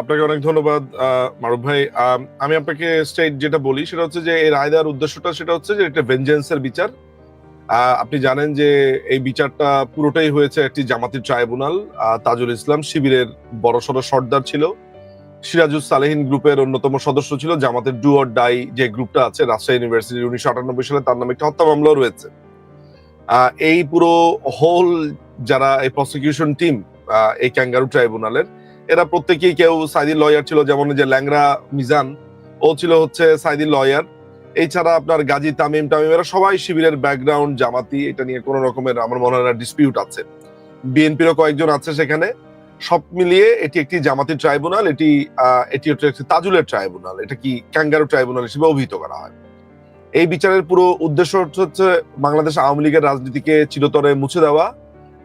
আপনাকে অনেক ধন্যবাদ মারুফ ভাই। আমি আপনাকে স্টেট যেটা বলি, সেটা হচ্ছে যে এই রায় দেওয়ার উদ্দেশ্যটা সেটা হচ্ছে যে একটা ভেঞ্জেন্সের বিচার। আপনি জানেন যে এই বিচারটা পুরোটাই হয়েছে একটি জামাতি ট্রাইব্যুনাল তাজুল ইসলাম শিবিরের বড়সড় সর্দার ছিল। সিরাজুল সালেহিন গ্রুপের অন্যতম সদস্য ছিল, জামাতের ডু অর ডাই যে গ্রুপটা আছে, রাজশাহী ইউনিভার্সিটি উনিশশো আটানব্বই সালে তার নামে একটা হত্যা মামলাও রয়েছে। এই পুরো হোল যারা এই প্রসিকিউশন টিম এই ক্যাঙ্গারু ট্রাইব্যুনালের এরা প্রত্যেকেই কেউ সাইদির লয়ার ছিল, যেমন যে ল্যাংরা মিজান, ও ছিল হচ্ছে সাইদির লয়ার এছাড়া আপনার গাজী তামিম টামিম, এরা সবাই শিবিরের ব্যাকগ্রাউন্ড জামাতি, এটা নিয়ে কোনো রকমের আমার মনে হয় ডিসপিউট আছে। বিএনপিরও কয়েকজন আছে সেখানে। সব মিলিয়ে এটি একটি জামাতি ট্রাইব্যুনাল এটি এটি হচ্ছে তাজুলের ট্রাইব্যুনাল এটা কি ক্যাঙ্গারু ট্রাইব্যুনাল হিসেবে অভিহিত করা হয়। এই বিচারের পুরো উদ্দেশ্য হচ্ছে বাংলাদেশ আওয়ামী লীগের রাজনীতিকে চিরতরে মুছে দেওয়া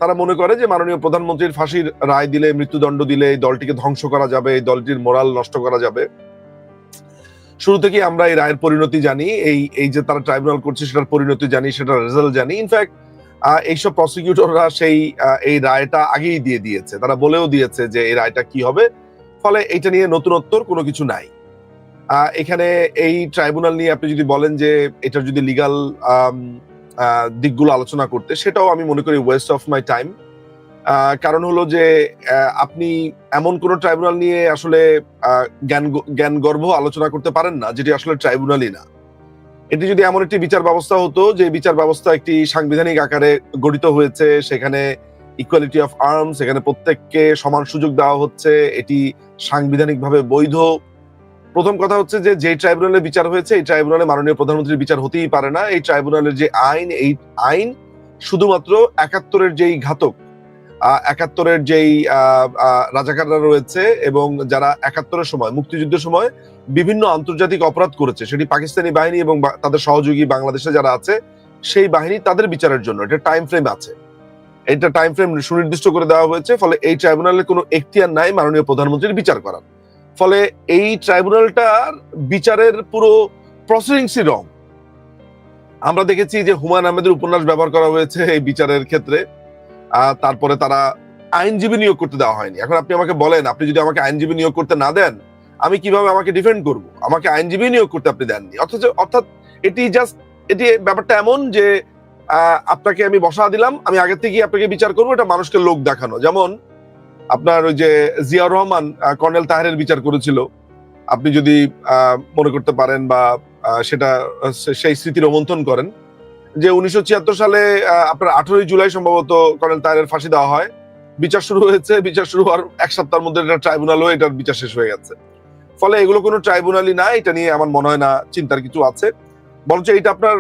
তারা মনে করে যে মাননীয় প্রধানমন্ত্রীর ফাঁসির রায় দিলে, মৃত্যুদণ্ড দিলে এই দলটিকে ধ্বংস করা যাবে, এই দলটির মোরাল নষ্ট করা যাবে। শুরু থেকে আমরা এই রায়ের পরিণতি জানি, এই এই যে তারা ট্রাইব্যুনাল করছে সেটার পরিণতি জানি, সেটার রেজাল্ট জানি। ইনফ্যাক্ট এইসব প্রসিকিউটররা সেই এই রায়টা আগেই দিয়ে দিয়েছে। তারা বলেও দিয়েছে যে এই রায়টা কি হবে। ফলে এটা নিয়ে নতুনত্বর কোনো কিছু নাই। এখানে এই ট্রাইব্যুনাল নিয়ে আপনি যদি বলেন যে এটা যদি লিগাল দিকগুলো আলোচনা করতে, সেটাও আমি মনে করি ওয়েস্ট অফ মাই টাইম কারণ হলো যে আপনি এমন কোন ট্রাইব্যুনাল নিয়ে আসলে জ্ঞান জ্ঞান গর্ভ আলোচনা করতে পারেন না, যেটি আসলে ট্রাইব্যুনালই না। এটি যদি এমন একটি বিচার ব্যবস্থা হতো, যে বিচার ব্যবস্থা একটি সাংবিধানিক আকারে গঠিত হয়েছে, সেখানে ইকুয়ালিটি অফ আর্মস এখানে প্রত্যেককে সমান সুযোগ দেওয়া হচ্ছে, এটি সাংবিধানিকভাবে বৈধ প্রথম কথা হচ্ছে যে যে ট্রাইব্যুনালে বিচার হয়েছে, এই ট্রাইব্যুনালে মাননীয় প্রধানমন্ত্রীর বিচার হতেই পারে না। এই ট্রাইব্যুনালের যে আইন, এই আইন শুধুমাত্র একাত্তরের যেই ঘাতক একাত্তরের যেই রাজাকাররা রয়েছে এবং যারা একাত্তরের সময়, মুক্তিযুদ্ধের সময় বিভিন্ন আন্তর্জাতিক অপরাধ করেছে, সেটি পাকিস্তানি বাহিনী এবং তাদের সহযোগী বাংলাদেশে যারা আছে, সেই বাহিনী তাদের বিচারের জন্য, এটা টাইম ফ্রেম আছে। এটা টাইম ফ্রেম সুনির্দিষ্ট করে দেওয়া হয়েছে, ফলে এই ট্রাইব্যুনালের কোনো এখতিয়ার নাই মাননীয় প্রধানমন্ত্রীর বিচার করার। ফলে এই ট্রাইব্যুনালটার বিচারের পুরো প্রসিডিংসই রং। আমরা দেখেছি যে হুমায়ুন আহমেদের উপন্যাস ব্যবহার করা হয়েছে এই বিচারের ক্ষেত্রে তারপরে তারা আইনজীবী নিয়োগ করতে দেওয়া হয়নি। এখন আপনি আমাকে বলেন, আপনি যদি আমাকে আইনজীবী নিয়োগ করতে না দেন, আমি কীভাবে আমাকে ডিফেন্ড করব? আমাকে আইনজীবী নিয়োগ করতে আপনি দেননি। অথচ, অর্থাৎ এটি জাস্ট এটি ব্যাপারটা এমন যে আপনাকে আমি বসা দিলাম, আমি আগের থেকে আপনাকে বিচার করব, এটা মানুষকে লোক দেখানো। যেমন আপনার ওই যে জিয়াউর রহমান কর্নেল তাহেরের বিচার করেছিল। আপনি যদি মনে করতে পারেন বা সেটা সেই স্মৃতি রোমন্থন করেন। যে উনিশশো ছিয়াত্তর সালে আপনার আঠারোই জুলাই সম্ভবত কর্নেল তাহেরের ফাঁসি দেওয়া হয়। বিচার শুরু হয়েছে, বিচার শুরু হওয়ার এক সপ্তাহের মধ্যে এটা ট্রাইব্যুনাল হয়ে এটার বিচার শেষ হয়ে গেছে। ফলে এগুলো কোনো ট্রাইব্যুনালই না, এটা নিয়ে আমার মনে হয় না চিন্তার কিছু আছে। বরঞ্চ এটা আপনার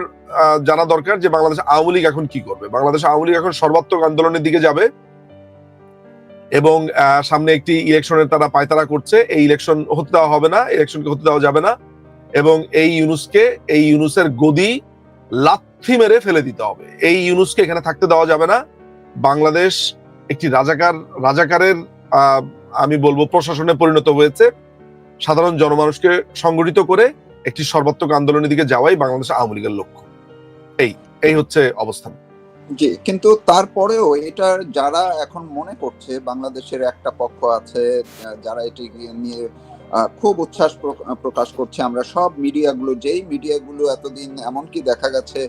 জানা দরকার যে বাংলাদেশ আওয়ামী লীগ এখন কি করবে। বাংলাদেশ আওয়ামী লীগ এখন সর্বাত্মক আন্দোলনের দিকে যাবে। এবং সামনে একটি ইলেকশনের তারা পায়তারা করছে। এই ইলেকশন হতে দেওয়া হবে না, ইলেকশনকে হতে দেওয়া যাবে না এবং এই ইউনুসকে, এই ইউনুসের গদি লাথি মেরে ফেলে দিতে হবে। এই ইউনুসকে এখানে থাকতে দেওয়া যাবে না। বাংলাদেশ একটি রাজাকার, রাজাকারের আমি বলব প্রশাসনে পরিণত হয়েছে। সাধারণ জনমানুষকে সংগঠিত করে একটি সর্বাত্মক আন্দোলনের দিকে যাওয়াই বাংলাদেশ আওয়ামী লীগের লক্ষ্য। এই এই হচ্ছে অবস্থান। জি, কিন্তু তারপরেও এটা যারা এখন মনে করছে বাংলাদেশের একটা পক্ষ আছে যারা এটি নিয়ে খুব উচ্ছ্বাস প্র- প্রকাশ করছে, আমরা সব মিডিয়াগুলো, যেই মিডিয়াগুলো এতদিন এমনকি দেখা গেছে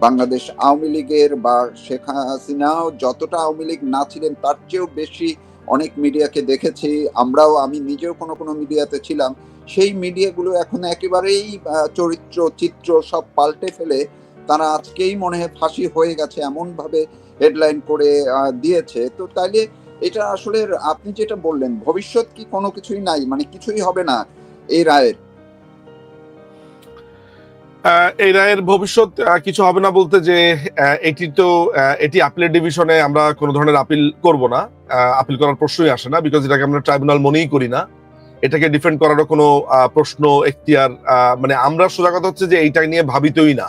বাংলাদেশ আওয়ামী লীগের বা শেখ হাসিনাও যতটা আওয়ামী লীগ না ছিলেন, তার চেয়েও বেশি অনেক মিডিয়াকে দেখেছি। আমরাও, আমি নিজেও কোনো কোনো মিডিয়াতে ছিলাম। সেই মিডিয়াগুলো এখন একেবারেই চরিত্র, চিত্র সব পাল্টে ফেলে তারা আজকেই মনে হয় ফাঁসি হয়ে গেছে এমন ভাবে হেডলাইন করে দিয়েছে। তো তাইলে এটা আসলে আপনি যেটা বললেন, ভবিষ্যৎ কি কোনো কিছুই নাই? মানে কিছুই হবে না এই রায়ের? এই রায়ের ভবিষ্যৎ কিছু হবে না বলতে যে এটি তো এটি আপিলের ডিভিশনে আমরা কোনো ধরনের আপিল করব না। আপিল করার প্রশ্নই আসে না বিকজ এটাকে আমরা ট্রাইব্যুনাল মনেই করি না। এটাকে ডিফেন্ড করারও কোনো প্রশ্ন, এখতিয়ার মানে আমরা সোজা কথা হচ্ছে যে এইটা নিয়ে ভাবিতই না।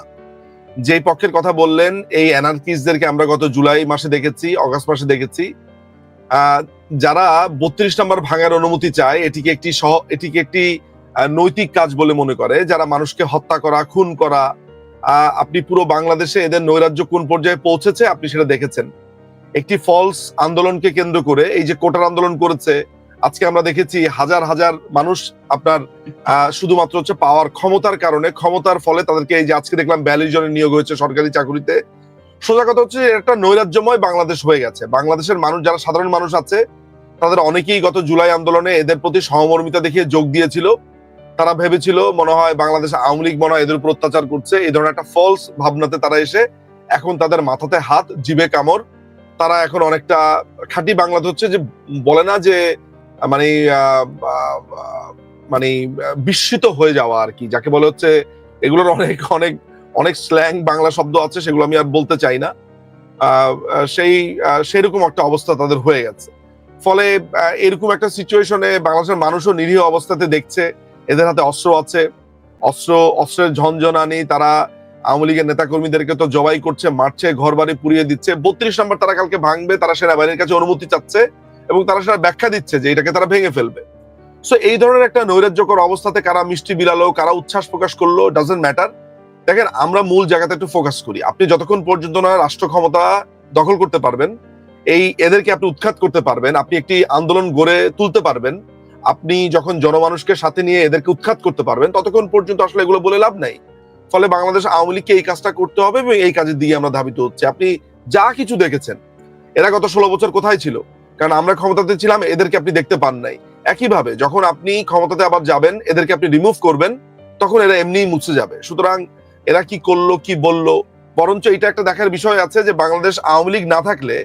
যেই পক্ষের কথা বললেন, এই অ্যানার্কিসদেরকে আমরা গত জুলাই মাসে দেখেছি, অগস্ট মাসে দেখেছি। যারা বত্রিশ নম্বর ভাঙার অনুমতি চায়, এটিকে একটি সহ, এটিকে একটি নৈতিক কাজ বলে মনে করে। যারা মানুষকে হত্যা করা, খুন করা আপনি পুরো বাংলাদেশে এদের নৈরাজ্য কোন পর্যায়ে পৌঁছেছে, আপনি সেটা দেখেছেন। একটি ফলস আন্দোলনকে কেন্দ্র করে, এই যে কোটার আন্দোলন করেছে আজকে আমরা দেখেছি হাজার হাজার মানুষ আপনার শুধুমাত্র হচ্ছে পাওয়ার ক্ষমতার কারণে, ক্ষমতার ফলে তাদেরকে এই যে আজকে দেখলাম বিয়াল্লিশ জনের নিয়োগ হয়েছে সরকারি চাকরিতে। সোজা কথা হচ্ছে একটা নৈরাজ্যময় বাংলাদেশ হয়ে গেছে। বাংলাদেশের মানুষ, যারা সাধারণ মানুষ আছে, তাদের অনেকেই গত জুলাই আন্দোলনে এদের প্রতি সহমর্মিতা দেখিয়ে যোগ দিয়েছিল। তারা ভেবেছিল, মনে হয় বাংলাদেশ আওয়ামী লীগ মনে হয় এদের উপর অত্যাচার করছে। এই ধরনের একটা ফলস ভাবনাতে তারা এসে এখন তাদের মাথাতে হাত, জিবে কামড়। তারা এখন অনেকটা খাঁটি বাংলাতে হচ্ছে যে বলে না যে মানে মানে বিস্মিত হয়ে যাওয়া আর কি। যাকে বলে হচ্ছে, এগুলোর অনেক অনেক অনেক স্ল্যাং বাংলা শব্দ আছে, সেগুলো আমি আর বলতে চাই না। সেই সেরকম একটা অবস্থা তাদের হয়ে গেছে। ফলে এরকম একটা সিচুয়েশনে বাংলাদেশের মানুষও নিরীহ অবস্থাতে দেখছে, এদের হাতে অস্ত্র আছে। অস্ত্র, অস্ত্রের ঝনঝনানি তারা আওয়ামী লীগের নেতাকর্মীদেরকে তো জবাই করছে, মারছে ঘর বাড়ি পুড়িয়ে দিচ্ছে। বত্রিশ নম্বর তারা কালকে ভাঙবে, তারা সেনাবাহিনীর কাছে অনুমতি চাচ্ছে। এবং তারা সেটা ব্যাখ্যা দিচ্ছে যে এটাকে তারা ভেঙে ফেলবে। সো এই ধরনের একটা নৈরাজ্যকর অবস্থাতে কারা মিষ্টি বিলালো, কারা উচ্ছ্বাস প্রকাশ করল ডাজেন্ট ম্যাটার দেখেন, আমরা মূল জায়গাতে একটু ফোকাস করি। আপনি যতক্ষণ পর্যন্ত না রাষ্ট্র ক্ষমতা দখল করতে পারবেন, এই এদেরকে আপনি উৎখাত করতে পারবেন, আপনি একটি আন্দোলন গড়ে তুলতে পারবেন, আপনি যখন জনমানুষকে সাথে নিয়ে এদেরকে উৎখাত করতে পারবেন, ততক্ষণ পর্যন্ত আসলে এগুলো বলে লাভ নাই। ফলে বাংলাদেশ আওয়ামী লীগকে এই কাজটা করতে হবে এবং এই কাজের দিকে আমরা ধাবিত হচ্ছে। আপনি যা কিছু দেখেছেন, এরা গত ষোলো বছর কোথায় ছিল? কারণ আমরা ক্ষমতাতে ছিলাম, এদেরকে আপনি দেখতে পান নাই। একইভাবে যখন আপনি ক্ষমতাতে আবার যাবেন, এদেরকে আপনি রিমুভ করবেন, তখন এরা এমনিই মুছে যাবে। সুতরাং এরা কি করল, কি বলল? বরঞ্চ এটা একটা দেখার বিষয় আছে যে বাংলাদেশ আওয়ামী লীগ না থাকলে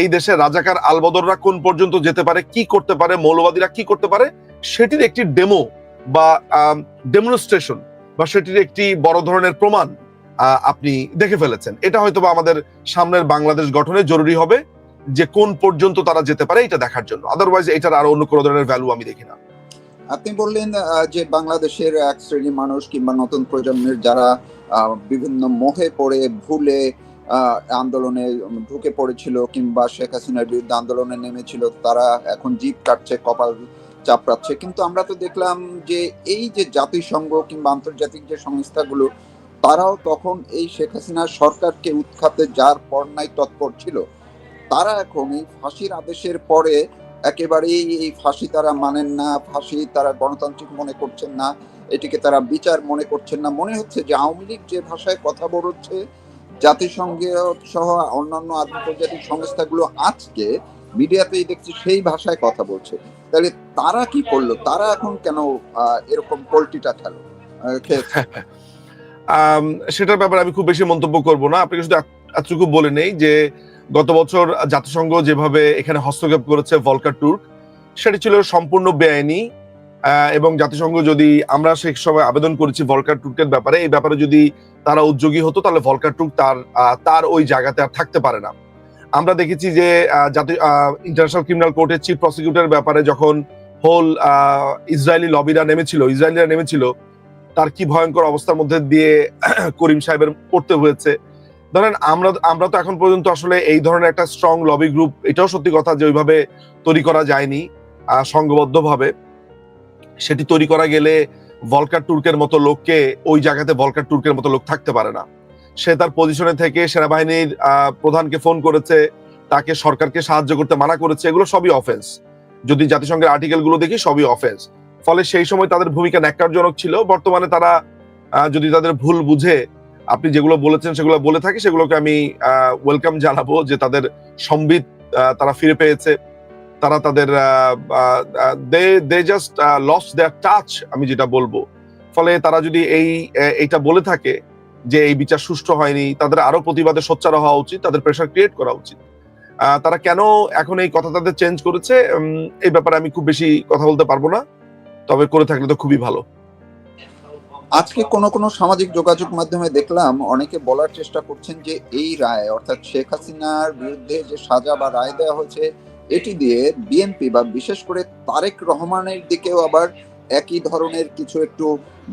এই দেশে রাজাকার আলবদররা কোন পর্যন্ত যেতে পারে, কি করতে পারে, মৌলবাদীরা কি করতে পারে, সেটির একটি ডেমো বা ডেমনস্ট্রেশন বা সেটির একটি বড় ধরনের প্রমাণ আপনি দেখে ফেলেছেন। এটা হয়তো আমাদের সামনের বাংলাদেশ গঠনে জরুরি হবে। যে কোন পর্যন্ত তারা যেতে পারে, এটা দেখার জন্য। আদারওয়াইজ এটার আরও অন্য কোনো ধরনের ভ্যালু আমি দেখি না। আপনি বললেন যে বাংলাদেশের এক শ্রেণির মানুষ কিংবা নতুন প্রজন্মের যারা বিভিন্ন মোহে পড়ে, ভুলে আন্দোলনে ঢুকে পড়েছিল কিংবা শেখ হাসিনার বিরুদ্ধে আন্দোলনে নেমেছিল, তারা এখন জিপ কাটছে, কপাল চাপড়াচ্ছে। কিন্তু আমরা তো দেখলাম যে এই যে জাতিসংঘ কিংবা আন্তর্জাতিক যে সংস্থাগুলো, তারাও তখন এই শেখ হাসিনার সরকারকে উৎখাতে যার পর্নাই তৎপর ছিল। তারা এখন এই ফাঁসির আদেশের পরে একেবারেই এই ফাঁসি তারা মানেন না, ফাঁসি তারা গণতান্ত্রিক মনে করছেন না, এটিকে তারা বিচার মনে করছেন না। মনে হচ্ছে যে আওয়ামী লীগ যে ভাষায় কথা বলছে, জাতিসংঘ সহ অন্যান্য আন্তর্জাতিক সংস্থাগুলো আজকে মিডিয়াতেই দেখছি সেই ভাষায় কথা বলছে। তাহলে তারা কি করল? তারা এখন কেন এরকম পোল্ট্রিটা খেলো? সেটার ব্যাপারে আমি খুব বেশি মন্তব্য করব না। আপনাকে শুধু এতটুকু বলে নেই যে গত বছর জাতিসংঘ যেভাবে এখানে হস্তক্ষেপ করেছে ভলকার টুর্ক সেটি ছিল সম্পূর্ণ বেআইনি। এবং জাতিসংঘ যদি আমরা সেই সময় আবেদন করেছি ভলকার টুর্কের ব্যাপারে, এই ব্যাপারে যদি তারা উদ্যোগী হতো, তাহলে ভলকার টুর্ক তার তার ওই জায়গাতে আর থাকতে পারে না। আমরা দেখেছি যে জাতি ইন্টারন্যাশনাল ক্রিমিনাল কোর্টের চিফ প্রসিকিউটরের ব্যাপারে যখন হোল ইসরায়েলি লবিরা নেমেছিল ইসরায়েলিরা নেমেছিল, তার কি ভয়ঙ্কর অবস্থার মধ্যে দিয়ে করিম সাহেবের পড়তে হয়েছে। ধরেন আমরা আমরা তো এখন পর্যন্ত আসলে এই ধরনের একটা স্ট্রং লবি গ্রুপ এটাও সত্যি কথা যে ওইভাবে তৈরি করা যায়নি সংঘবদ্ধভাবে। সেটি তৈরি করা গেলে ভলকার টুর্কের মতো লোককে ওই জায়গাতে ভলকার টুর্কের মতো লোক থাকতে পারে না। সে তার পজিশনে থেকে সেনাবাহিনীর প্রধানকে ফোন করেছে, তাকে সরকারকে সাহায্য করতে মানা করেছে, এগুলো সবই অফেন্স যদি জাতিসংঘের আর্টিকেলগুলো দেখি, সবই অফেন্স ফলে সেই সময় তাদের ভূমিকা ন্যাক্কারজনক ছিল। বর্তমানে তারা যদি তাদের ভুল বুঝে আপনি যেগুলো বলেছেন সেগুলো বলে থাকি, সেগুলোকে আমি ওয়েলকাম জানাব যে তাদের সম্বিত তারা ফিরে পেয়েছে। তারা তাদের they they just lost their touch আমি যেটা বলব। ফলে তারা যদি এই এইটা বলে থাকে যে এই বিচার সুষ্ঠু হয়নি, তাদের আরও প্রতিবাদে সোচ্চার হওয়া উচিত, তাদের প্রেশার ক্রিয়েট করা উচিত। তারা কেন এখন এই কথা তাদের চেঞ্জ করেছে? এই ব্যাপারে আমি খুব বেশি কথা বলতে পারব না। তবে করে থাকলে তো খুবই ভালো। আজকে কোন কোন সামাজিক যোগাযোগ মাধ্যমে দেখলাম অনেকে বলার চেষ্টা করছেন যে এই রায়, অর্থাৎ শেখ হাসিনার বিরুদ্ধে যে সাজা বা রায় দেওয়া হয়েছে, এটি দিয়ে বিএনপি বা বিশেষ করে তারেক রহমানের দিকেও আবার একই ধরনের কিছু একটু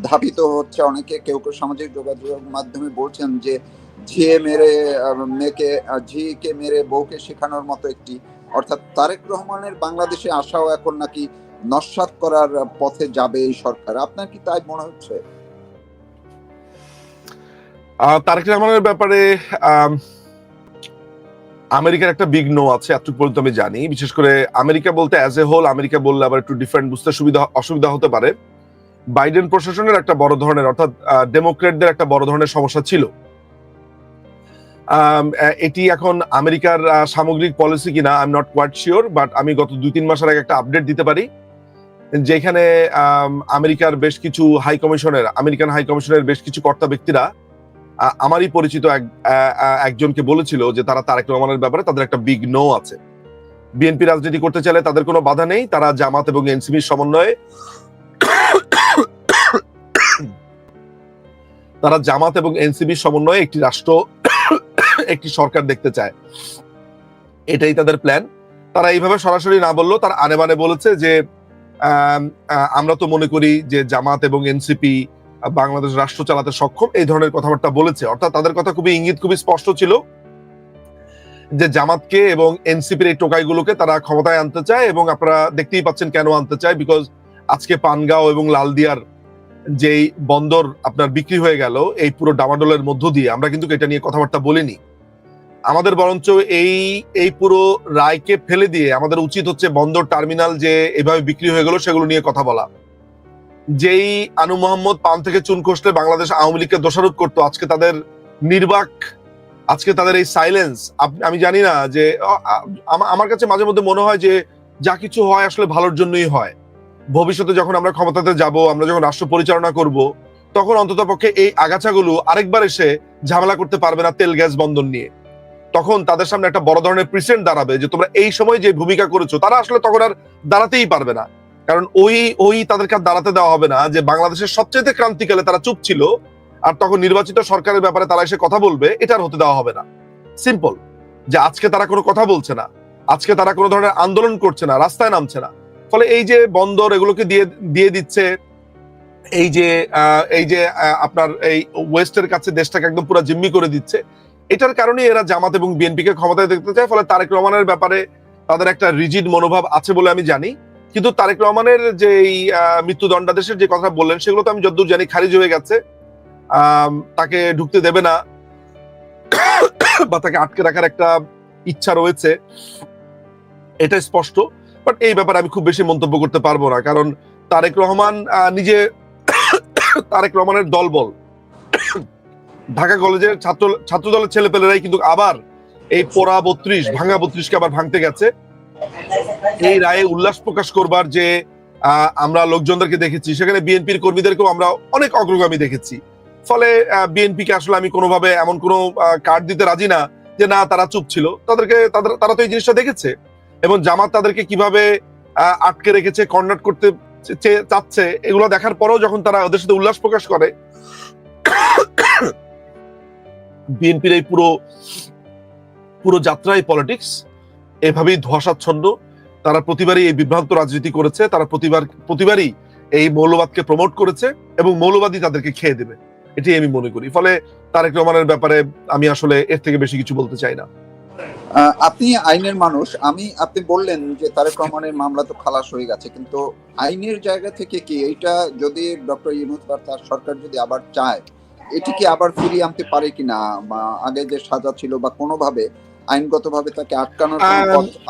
ধাবিত হচ্ছে। অনেকে কেউ কেউ সামাজিক যোগাযোগ মাধ্যমে বলছেন যে ঝিয়ে মেরে মেয়েকে ঝিকে মেরে বউকে শেখানোর মতো একটি, অর্থাৎ তারেক রহমানের বাংলাদেশে আসাও এখন নাকি নস্বাত করার পথে যাবে এই সরকার। আপনার কি তাই মনে হচ্ছে? তারেক রহমানের ব্যাপারে আমেরিকার একটা বিগ নো আছে, এতটুকু পর্যন্ত আমি জানি। বিশেষ করে আমেরিকা বলতে অ্যাজ এ হোল আমেরিকা বললে আবার একটু ডিফারেন্ট বুঝতে সুবিধা, অসুবিধা হতে পারে। বাইডেন প্রশাসনের একটা বড় ধরনের, অর্থাৎ ডেমোক্রেটদের একটা বড় ধরনের সমস্যা ছিল। এটি এখন আমেরিকার সামগ্রিক পলিসি কিনা I am not quite sure but আমি গত দুই তিন মাসের আগে একটা আপডেট দিতে পারি। যেখানে আমেরিকার বেশ কিছু হাই কমিশনের আমেরিকান হাই কমিশনের বেশ কিছু কর্তা ব্যক্তিরা আমারই পরিচিত একজনকে বলেছিল যে তারা তারেক রহমানের ব্যাপারে তাদের একটা বিগ নো আছে। বিএনপি রাজনীতি করতে চাইলে তাদের কোনো বাধা নেই তারা জামাত এবং এনসিবির সমন্বয়ে তারা জামাত এবং এনসিবির সমন্বয়ে একটি রাষ্ট্র একটি সরকার দেখতে চায়। এটাই তাদের প্ল্যান তারা এইভাবে সরাসরি না বললেও তারা আনে বলেছে যে আম, আমরা তো মনে করি যে জামাত এবং এনসিপি বাংলাদেশ রাষ্ট্র চালাতে সক্ষম, এই ধরনের কথাবার্তা বলেছে। অর্থাৎ তাদের কথা খুবই ইঙ্গিত, খুবই স্পষ্ট ছিল যে জামাতকে এবং এনসিপির এই টোকাইগুলোকে তারা ক্ষমতায় আনতে চায় এবং আপনারা দেখতেই পাচ্ছেন কেন আনতে চায় বিকজ আজকে পানগাঁও এবং লালদিয়ার যেই বন্দর আপনার বিক্রি হয়ে গেল, এই পুরো ডামাডোলের মধ্য দিয়ে, আমরা কিন্তু এটা নিয়ে কথাবার্তা বলিনি। আমাদের বরঞ্চ এই এই পুরো রায়কে ফেলে দিয়ে আমাদের উচিত হচ্ছে বন্দর টার্মিনাল যে এভাবে বিক্রি হয়ে গেল সেগুলো নিয়ে কথা বলা। যেই আনু মোহাম্মদ পান থেকে চুন খসলে বাংলাদেশ আওয়ামী লীগকে দোষারোপ করতো, আজকে তাদের নির্বাক, আজকে তাদের এই সাইলেন্স আমি জানি না যে আমার কাছে মাঝে মধ্যে মনে হয় যে, যা কিছু হয় আসলে ভালোর জন্যই হয়। ভবিষ্যতে যখন আমরা ক্ষমতাতে যাব, আমরা যখন রাষ্ট্র পরিচালনা করব, তখন অন্তত পক্ষে এই আগাছাগুলো আরেকবার এসে ঝামেলা করতে পারবে না তেল গ্যাস বন্ধন নিয়ে। তখন তাদের সামনে একটা বড় ধরনের প্রিসেন্ট দাঁড়াবে যে, তোমরা এই সময় যে ভূমিকা করেছ, তারা আসলে তখন আর দাঁড়াতেই পারবে না। কারণ ওই ওই তাদেরকে দাঁড়াতে দেওয়া হবে না যে বাংলাদেশের সবচেয়ে ক্রান্তিকালে তারা চুপ ছিল আর তখন নির্বাচিত সরকারের ব্যাপারে তারা এসে কথা বলবে, এটা আর হতে দেওয়া হবে না। সিম্পল যে আজকে তারা কোনো কথা বলছে না, আজকে তারা কোনো ধরনের আন্দোলন করছে না, রাস্তায় নামছে না। ফলে এই যে বন্দর এগুলোকে দিয়ে দিয়ে দিচ্ছে, এই যে এই যে আপনার এই ওয়েস্টের কাছে দেশটাকে একদম পুরো জিম্মি করে দিচ্ছে, এটার কারণে এরা জামাত এবং বিএনপিকে ক্ষমতায় দেখতে চায়, ফলে তারেক রহমানের ব্যাপারে তাদের একটা রিজিড মনোভাব আছে বলে আমি জানি। কিন্তু তারেক রহমানের যে মৃত্যুদণ্ডাদেশের যে কথা বললেন, সেগুলো তো আমি যতদূর জানি খারিজ হয়ে গেছে। তাকে ঢুকতে দেবে না। বা তাকে আটকে রাখার একটা ইচ্ছা রয়েছে। এটা স্পষ্ট। বাট এই ব্যাপারে আমি খুব বেশি মন্তব্য করতে পারব না। কারণ তারেক রহমান নিজে তারেক রহমানের দলবল। ঢাকা কলেজের ছাত্র ছাত্র দলের ছেলেপেলেরাই কিন্তু আবার এই পোড়া বত্রিশ, ভাঙা বত্রিশকে আবার ভাঙতে গেছে। এই রায়ে উল্লাস প্রকাশ করবার যে আমরা লোকজনদেরকে দেখেছি, সেখানে বিএনপির কর্মীদেরকেও আমরা অনেক অগ্রগামী দেখেছি। ফলে বিএনপি কে আসলে আমি কোনোভাবে এমন কোনো কার্ড দিতে রাজি না যে, না, তারা চুপ ছিল। তাদেরকে, তাদের, তারা তো এই জিনিসটা দেখেছে। এবং জামাত তাদেরকে কীভাবে আটকে রেখেছে কর্নার করতে চাচ্ছে, এগুলো দেখার পরেও যখন তারা ওদের সাথে উল্লাস প্রকাশ করে, বিএনপির এই পুরো পুরো যাত্রায় পলিটিক্স এভাবেই ধোয়াশাচ্ছন্ন। তারা প্রতিবারই এই বিভ্রান্ত রাজনীতি করেছে। তারা প্রতিবার, প্রতিবারই এই মৌলবাদকে প্রমোট করেছে এবং মৌলবাদী তাদেরকে খেয়ে দেবে। এটি আমি মনে করি। ফলে তারেক রহমানের ব্যাপারে আমি আসলে এর থেকে বেশি কিছু বলতে চাই না। আপনি আইনের মানুষ। আমি, আপনি বললেন যে তারেক রহমানের মামলা তো খালাস হয়ে গেছে। কিন্তু আইনের জায়গা থেকে কি এইটা যদি ডক্টর ইউনুস বা তার সরকার যদি আবার চায়, এটি কি আবার ফিরিয়ে আনতে পারে কিনা? বা আগে যে সাজা ছিল বা কোনোভাবে আইনগতভাবে তাকে আটকানোর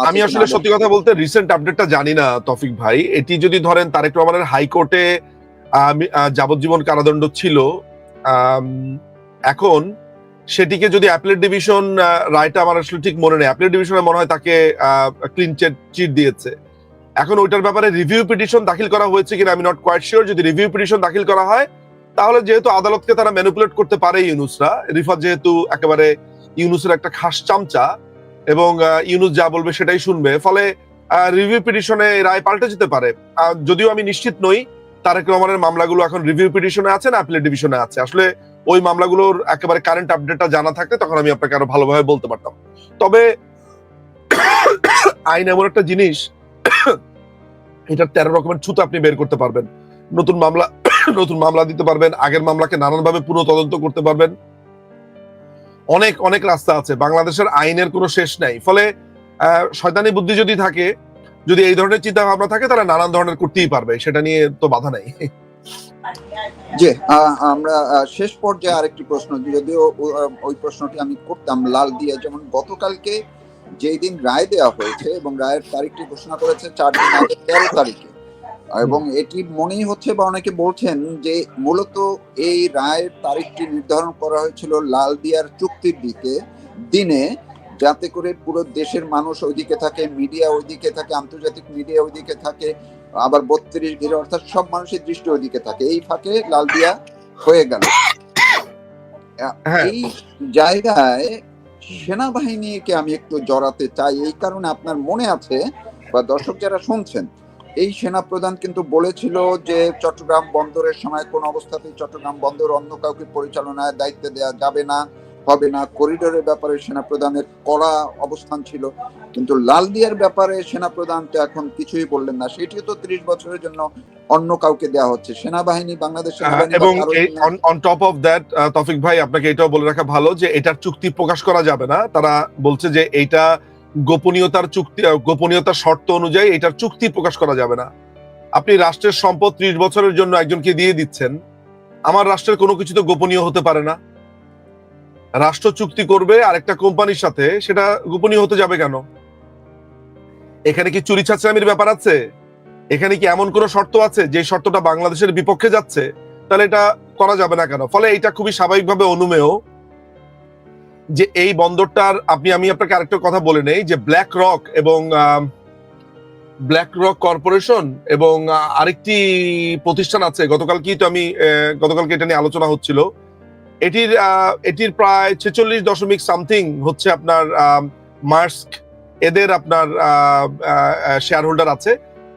আমি আসলে সত্যি কথা বলতে রিসেন্ট আপডেটটা জানি না তফিক ভাই। এটি যদি ধরেন তারেক রহমানের হাইকোর্টে যাবজ্জীবন কারাদণ্ড ছিল এখন সেটিকে যদি অ্যাপেলেট ডিভিশন রায়টা আমার আসলে ঠিক মনে নেই। অ্যাপেলেট ডিভিশনে মনে হয় তাকে ক্লিন চিট দিয়েছে। এখন ওইটার ব্যাপারে রিভিউ পিটিশন দাখিল করা হয়েছে কিনা আমি নট কোয়াইট শিওর যদি রিভিউ পিটিশন দাখিল করা হয় তাহলে যেহেতু আদালতকে তারা ম্যানিপুলেট করতে পারে ইউনুসরা রিফাত যেহেতু একেবারে ইউনুসের একটা খাস চামচা এবং ইউনুস যা বলবে সেটাই শুনবে। ফলে রিভিউ পিটিশনে রায় পাল্টে যেতে পারে। যদিও আমি নিশ্চিত নই, তারেক রহমানের মামলাগুলো এখন রিভিউ পিটিশনে আছে না অ্যাপিলেট ডিভিশনে আছে। আসলে ওই মামলাগুলোর একেবারে কারেন্ট আপডেটটা জানা থাকলে তখন আমি আপনাকে আরও ভালোভাবে বলতে পারতাম। তবে, আইন এমন একটা জিনিস, এটার তেরো রকমের ছুতো আপনি বের করতে পারবেন। নতুন মামলা নতুন মামলা দিতে পারবেন, আগের মামলাকে নানানভাবে পুনঃ তদন্ত করতে পারবেন। অনেক অনেক রাস্তা আছে। বাংলাদেশের আইনের কোনো শেষ নাই। ফলে শয়তানি বুদ্ধি যদি থাকে, যদি এই ধরনের চিন্তা ভাবনা থাকে, তাহলে নানান ধরনের করতেই পারবে। সেটা নিয়ে তো বাধা নাই। যে আমরা শেষ পর্যায়ে আরেকটি প্রশ্ন। যদিও ওই প্রশ্নটি আমি করতাম লাল দিয়ে। যেমন, গতকালকে যেই দিন রায় দেওয়া হয়েছে এবং রায়ের তারিখটি ঘোষণা করেছে চার দিন আগে তেরো তারিখে। এবং এটি মনেই হচ্ছে বা অনেকে বলছেন যে মূলত এই রায়ের তারিখটি নির্ধারণ করা হয়েছিল লাল দিয়ার চুক্তির দিকে দিনে যাতে করে পুরো দেশের মানুষ ওইদিকে থাকে মিডিয়া ওইদিকে থাকে আন্তর্জাতিক মিডিয়া ওইদিকে থাকে আবার বত্রিশ ঘিরে অর্থাৎ সব মানুষের দৃষ্টি ওইদিকে থাকে। এই ফাঁকে লাল দিয়া হয়ে গেল। হ্যাঁ। এই জায়গায় সেনাবাহিনীকে আমি একটু জড়াতে চাই এই কারণে আপনার মনে আছে বা দর্শক যারা শুনছেন এই সেনা প্রধান কিন্তু বলেছিল যে চট্টগ্রাম বন্দরের সময় কোন অবস্থাতেই চট্টগ্রাম বন্দর অন্য কাউকে পরিচালনায় দায়িত্ব দেওয়া যাবে না হবে না। করিডোরের ব্যাপারে সেনা প্রধানের কড়া অবস্থান ছিল। কিন্তু লালদিয়ার ব্যাপারে সেনা প্রধান তো এখন কিছুই বললেন না। সেটিও তো ত্রিশ বছরের জন্য অন্য কাউকে দেওয়া হচ্ছে। সেনাবাহিনী বাংলাদেশ সেনাবাহিনী এবং অন টপ অফ দ্যাট তফিক ভাই আপনাকে এটাও বলে রাখা ভালো যে এটার চুক্তি প্রকাশ করা যাবে না। তারা বলছে যে এইটা গোপনীয়তার চুক্তি গোপনীয়তার শর্ত অনুযায়ী এটার চুক্তি প্রকাশ করা যাবে না। আপনি রাষ্ট্রের সম্পদ ত্রিশ বছরের জন্য একজনকে দিয়ে দিচ্ছেন। আমার রাষ্ট্রের কোনো কিছু তো গোপনীয় হতে পারে না। রাষ্ট্র চুক্তি করবে আরেকটা কোম্পানির সাথে, সেটা গোপনীয় হতে যাবে কেন? এখানে কি চুরি ছাচরামির ব্যাপার আছে? এখানে কি এমন কোন শর্ত আছে, যে শর্তটা বাংলাদেশের বিপক্ষে যাচ্ছে? তাহলে এটা করা যাবে না কেন? ফলে এটা খুবই স্বাভাবিকভাবে অনুমেয়। যে এই বন্দরটার আপনি, আমি আপনাকে আরেকটা কথা বলে নেই যে ব্ল্যাক রক এবং ব্ল্যাক রক কর্পোরেশন এবং আরেকটি প্রতিষ্ঠান আছে। গতকাল কি তো আমি গতকালকে এটা নিয়ে আলোচনা হচ্ছিল। এটির এটির প্রায় ছেচল্লিশ দশমিক সামথিং হচ্ছে আপনার মার্স্ক এদের আপনার শেয়ার হোল্ডার আছে।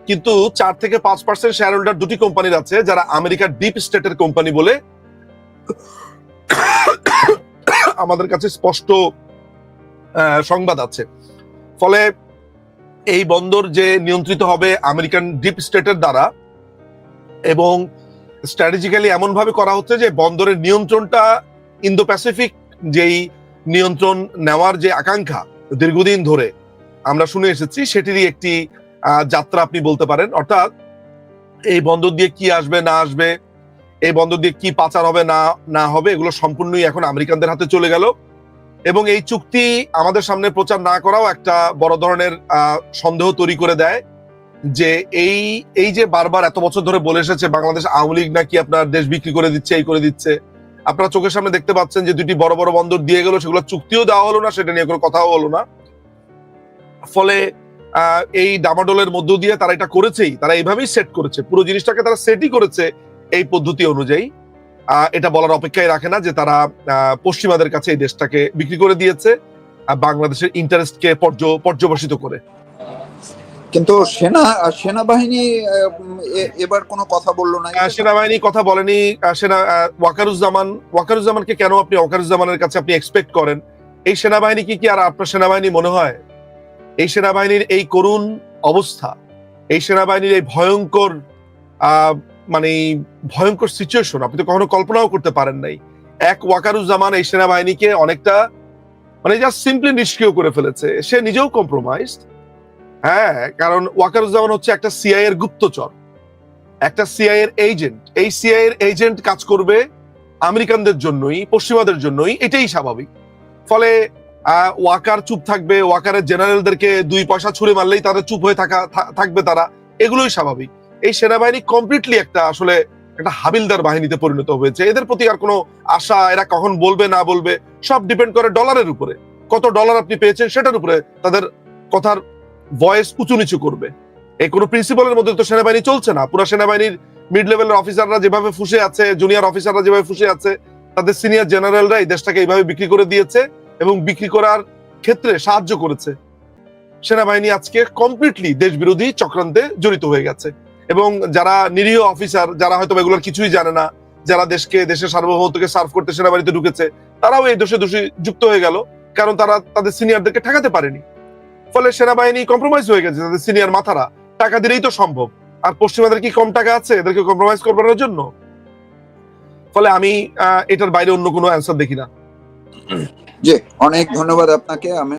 কিন্তু চার থেকে পাঁচ পার্সেন্ট শেয়ার হোল্ডার দুটি কোম্পানির আছে, যারা আমেরিকার ডিপ স্টেটের কোম্পানি বলে। আমাদের কাছে স্পষ্ট সংবাদ আছে। ফলে এই বন্দর যে নিয়ন্ত্রিত হবে আমেরিকান ডিপ স্টেটের দ্বারা এবং স্ট্র্যাটেজিক্যালি এমন ভাবে করা হচ্ছে যে বন্দরের নিয়ন্ত্রণটা ইন্দো প্যাসিফিক যেই নিয়ন্ত্রণ নেওয়ার যে আকাঙ্ক্ষা দীর্ঘদিন ধরে আমরা শুনে এসেছি, সেটিরই একটি যাত্রা আপনি বলতে পারেন। অর্থাৎ এই বন্দর দিয়ে কি আসবে, না আসবে এই বন্দর দিয়ে কি পাচার হবে না না হবে, এগুলো সম্পূর্ণই এখন আমেরিকানদের হাতে চলে গেল। এবং এই চুক্তি আমাদের সামনে প্রচার না করাও একটা বড় ধরনের সন্দেহ তৈরি করে দেয় যে এই এই যে বারবার এত বছর ধরে বলে এসেছে বাংলাদেশ আওয়ামী লীগ নাকি আপনার দেশ বিক্রি করে দিচ্ছে, এই করে দিচ্ছে। আপনারা চোখের সামনে দেখতে পাচ্ছেন যে দুটি বড় বড় বন্দর দিয়ে গেল, সেগুলো চুক্তিও দেওয়া হলো না, সেটা নিয়ে কোনো কথাও হলো না। ফলে এই ডামাডোলের মধ্য দিয়ে তারা এটা করেছেই, তারা এইভাবেই সেট করেছে। পুরো জিনিসটাকে তারা সেটই করেছে এই পদ্ধতি অনুযায়ী আহ, এটা বলার অপেক্ষায় রাখে না যে তারা পশ্চিমাদের কাছে এই দেশটাকে বিক্রি করে দিয়েছে আর বাংলাদেশের ইন্টারেস্টকে পর্য- পর্যবসিত করে। কিন্তু সেনা সেনাবাহিনী এবার কোনো কথা বলল না। সেনাবাহিনী কথা বলেনি সেনা ওয়াকারুজ্জামান ওয়াকারুজ্জামানকে কেন আপনি ওয়াকারুজ্জামানের কাছে আপনি এক্সপেক্ট করেন? এই সেনাবাহিনী কি কি আর আপনার সেনাবাহিনী মনে হয়? এই সেনাবাহিনীর এই করুণ অবস্থা এই সেনাবাহিনীর এই ভয়ঙ্কর আহ, মানে ভয়ঙ্কর সিচুয়েশন আপনি তো কখনো কল্পনাও করতে পারেন নাই। এক ওয়াকারুজ্জামান এই সেনাবাহিনীকে অনেকটা মানে জাস্ট সিম্পলি নিষ্ক্রিয় করে ফেলেছে। সে নিজেও কম্প্রোমাইজ হ্যাঁ কারণ ওয়াকারুজ্জামান হচ্ছে একটা সিআই এর গুপ্তচর, একটা সিআই এর এজেন্ট এই সিআই এর এজেন্ট কাজ করবে আমেরিকানদের জন্যই, পশ্চিমাদের জন্যই, এটাই স্বাভাবিক। ফলে ওয়াকার চুপ থাকবে, ওয়াকারের জেনারেলদেরকে দুই পয়সা ছুড়ে মারলেই তাদের চুপ হয়ে থাকা থাকবে তারা, এগুলোই স্বাভাবিক। এই সেনাবাহিনী কমপ্লিটলি একটা আসলে একটা হাবিলদার বাহিনীতে পরিণত হয়েছে। এদের প্রতি আর কোনো আশা এরা কখন বলবে, না বলবে, সব ডিপেন্ড করে ডলারের উপরে। কত ডলার আপনি পেয়েছেন সেটার উপরে তাদের কথার ভয়েস উঁচু নিচু করবে। এই কোনো প্রিন্সিপালের মধ্যে তো সেনাবাহিনী চলছে না। পুরো সেনাবাহিনীর মিড লেভেলের অফিসাররা যেভাবে ফুসে আছে জুনিয়র অফিসাররা যেভাবে ফুসে আছে, তাদের সিনিয়র জেনারেলরা এই দেশটাকে এইভাবে বিক্রি করে দিয়েছে এবং বিক্রি করার ক্ষেত্রে সাহায্য করেছে। সেনাবাহিনী আজকে কমপ্লিটলি দেশ বিরোধী চক্রান্তে জড়িত হয়ে গেছে। এবং যারা নিরীহ অফিসার, যারা হয়তো এগুলোর কিছুই জানে না, যারা দেশকে, দেশের সার্বভৌমত্বকে সার্ভ করতে সেনাবাহিনীতে ঢুকেছে, তারাও এই দোষে দোষী যুক্ত হয়ে গেল, কারণ তারা তাদের সিনিয়রদেরকে ঠেকাতে পারেনি। ফলে সেনাবাহিনী কম্প্রোমাইজ হয়ে গেছে, তাদের সিনিয়র মাথারা, টাকা দিলেই তো সম্ভব। আর পশ্চিমাদের কি কম টাকা আছে? এদেরকে কম্প্রোমাইজ করবার জন্য? ফলে আমি এটার বাইরে অন্য কোনো অ্যান্সার দেখি না। যে অনেক ধন্যবাদ আপনাকে। আমি